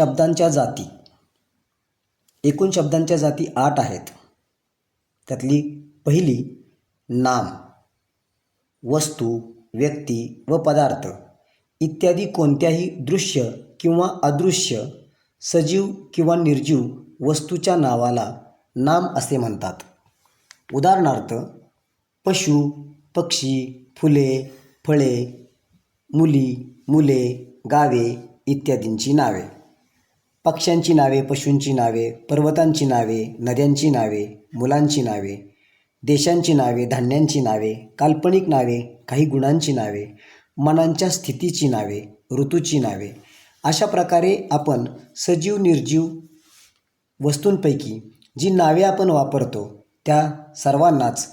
शब्दांच्या जाती. एकूण शब्दांच्या जाती आठ आहेत. त्यातली पहिली नाम वस्तू व्यक्ती व पदार्थ इत्यादी कोणत्याही दृश्य किंवा अदृश्य सजीव किंवा निर्जीव वस्तूच्या नावाला नाम असे म्हणतात. उदाहरणार्थ पशु पक्षी फुले फळे मुली मुले गावे इत्यादींची नावे. पक्ष्यांची नावे पशूंची नावे पर्वतांची नावे नद्यांची नावे मुलांची नावे देशांची नावे धान्यांची नावे काल्पनिक नावे काही गुणांची नावे मनांच्या स्थितीची नावे ऋतूची नावे. अशा प्रकारे आपण सजीव निर्जीव वस्तूंपैकी जी नावे आपण वापरतो त्या सर्वांनाच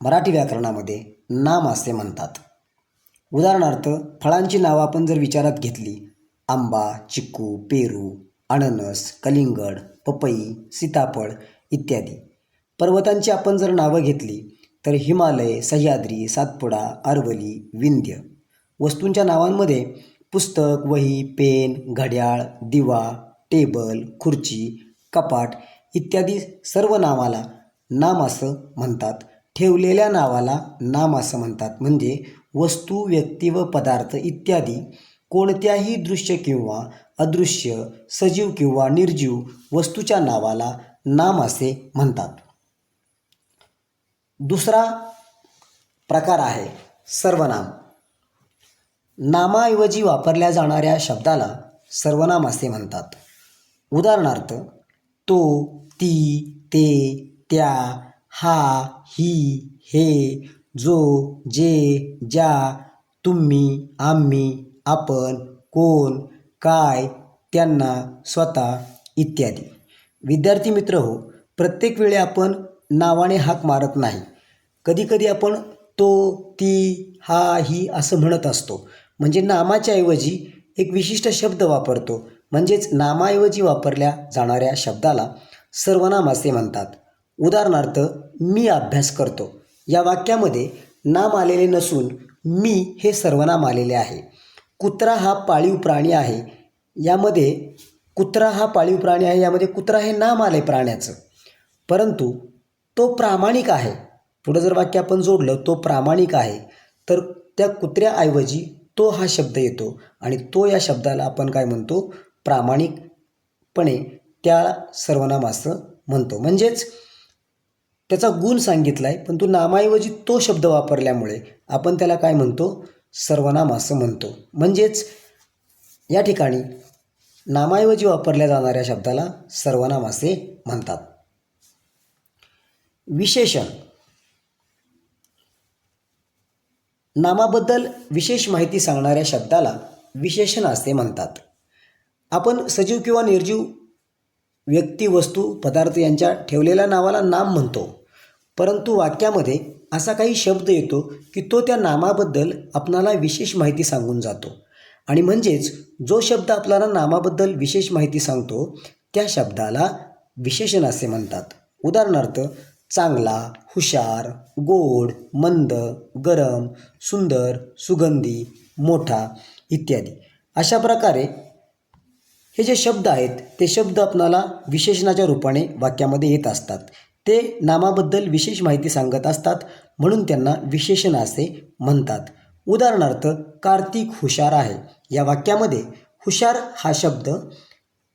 मराठी व्याकरणामध्ये नाम असे म्हणतात. उदाहरणार्थ फळांची नावं आपण जर विचारात घेतली आंबा चिक्कू पेरू अननस कलिंगड पपई सीताफळ इत्यादी. पर्वतांची आपण जर नावं घेतली तर हिमालय सह्याद्री सातपुडा अरवली विंध्य. वस्तूंच्या नावांमध्ये पुस्तक वही पेन घड्याळ दिवा टेबल खुर्ची कपाट इत्यादी सर्व नावाला नाम असं म्हणतात. ठेवलेल्या नावाला नाम असं म्हणतात. म्हणजे वस्तू व्यक्ती व पदार्थ इत्यादी. कोणत्याही दृश्य किंवा अदृश्य सजीव किंवा निर्जीव वस्तूच्या नावाला नाम असे म्हणतात. दुसरा प्रकार आहे सर्वनाम. नामाऐवजी वापरल्या जाणाऱ्या शब्दाला सर्वनाम असे म्हणतात. उदाहरणार्थ तो ती ते त्या हा ही हे जो जे ज्या तुम्ही आम्ही आपण कोण काय त्यांना स्वतः इत्यादी. विद्यार्थी मित्र हो प्रत्येक वेळी आपण नावाने हाक मारत नाही. कधीकधी आपण तो ती हा ही असं म्हणत असतो. म्हणजे नामाच्या ऐवजी एक विशिष्ट शब्द वापरतो. म्हणजेच नामाऐवजी वापरल्या जाणाऱ्या शब्दाला सर्वनाम असे म्हणतात. उदाहरणार्थ मी अभ्यास करतो. या वाक्यामध्ये नाम आलेले नसून मी हे सर्वनाम आलेले आहे. कुत्रा हा पाळीव प्राणी आहे. यामध्ये कुत्रा हा पाळीव प्राणी आहे यामध्ये कुत्रा हे नाम आलं आहे प्राण्याचं. परंतु तो प्रामाणिक आहे. पुढं जर वाक्य आपण जोडलं तो प्रामाणिक आहे तर त्या कुत्र्याऐवजी तो हा शब्द येतो आणि तो या शब्दाला आपण काय म्हणतो? प्रामाणिकपणे त्या सर्वनाम असं म्हणतो. म्हणजेच त्याचा गुण सांगितला आहे पण तो नामाऐवजी तो शब्द वापरल्यामुळे आपण त्याला काय म्हणतो? सर्वनाम असं म्हणतो. म्हणजेच या ठिकाणी नामाऐवजी वापरल्या जाणाऱ्या शब्दाला सर्वनाम असे म्हणतात. विशेषण. नामाबद्दल विशेष माहिती सांगणाऱ्या शब्दाला विशेषण असे म्हणतात. आपण सजीव किंवा निर्जीव व्यक्ती वस्तू पदार्थ यांच्या ठेवलेल्या नावाला नाम म्हणतो. परंतु वाक्यामध्ये असा काही शब्द येतो की तो त्या नामाबद्दल आपणाला विशेष माहिती सांगून जातो. आणि म्हणजेच जो शब्द आपल्याला नामाबद्दल विशेष माहिती सांगतो त्या शब्दाला विशेषण असे म्हणतात. उदाहरणार्थ चांगला हुशार गोड मंद गरम सुंदर सुगंधी मोठा इत्यादी. अशा प्रकारे हे जे शब्द आहेत ते शब्द आपणाला विशेषणाच्या रूपाने वाक्यामध्ये येत असतात. ते नामाबद्दल विशेष माहिती सांगत असतात म्हणून त्यांना विशेषण असे म्हणतात. उदाहरणार्थ कार्तिक हुशार आहे. या वाक्यामध्ये हुशार हा शब्द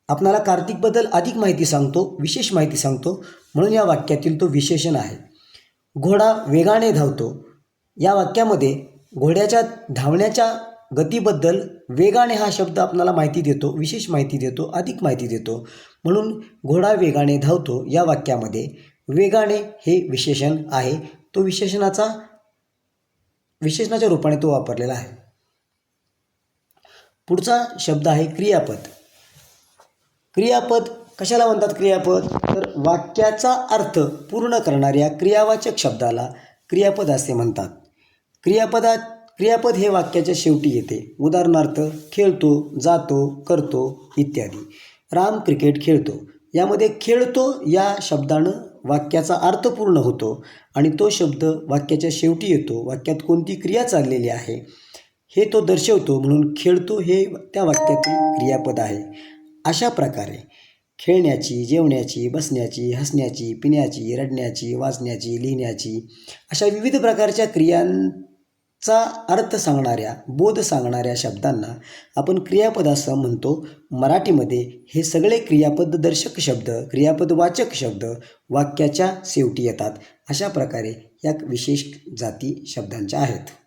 आपणाला कार्तिकबद्दल अधिक माहिती सांगतो विशेष माहिती सांगतो म्हणून या वाक्यातील तो विशेषण आहे. घोडा वेगाने धावतो. या वाक्यामध्ये घोड्याच्या धावण्याच्या गतीबद्दल वेगाने हा शब्द आपणाला माहिती देतो विशेष माहिती देतो अधिक माहिती देतो. म्हणून घोडा वेगाने धावतो या वाक्यामध्ये वेगाने हे विशेषण आहे. तो विशेषणाचा विशेषणाच्या रूपाने तो वापरलेला आहे. पुढचा शब्द आहे क्रियापद. क्रियापद कशाला म्हणतात क्रियापद? तर वाक्याचा अर्थ पूर्ण करणाऱ्या क्रियावाचक शब्दाला क्रियापद असे म्हणतात. क्रियापदात क्रियापद हे वाक्याच्या शेवटी येते. उदाहरणार्थ खेळतो जातो करतो इत्यादी. राम क्रिकेट खेळतो. यामध्ये खेळतो या शब्दानं वाक्याचा अर्थ पूर्ण होतो आणि तो शब्द वाक्याच्या शेवटी येतो वाक्यात कोणती क्रिया चाललेली आहे हे तो दर्शवतो. म्हणून खेळतो हे त्या वाक्यातील क्रियापद आहे. अशा प्रकारे खेळण्याची जेवण्याची बसण्याची हसण्याची पिण्याची रडण्याची वाचण्याची लिहिण्याची अशा विविध प्रकारच्या क्रियां चा अर्थ सांगणाऱ्या बोध सांगणाऱ्या शब्दांना आपण क्रियापद असं म्हणतो. मराठीमध्ये हे सगळे क्रियापददर्शक शब्द क्रियापदवाचक शब्द वाक्याच्या शेवटी येतात. अशा प्रकारे या विशेष जाती शब्दांच्या आहेत.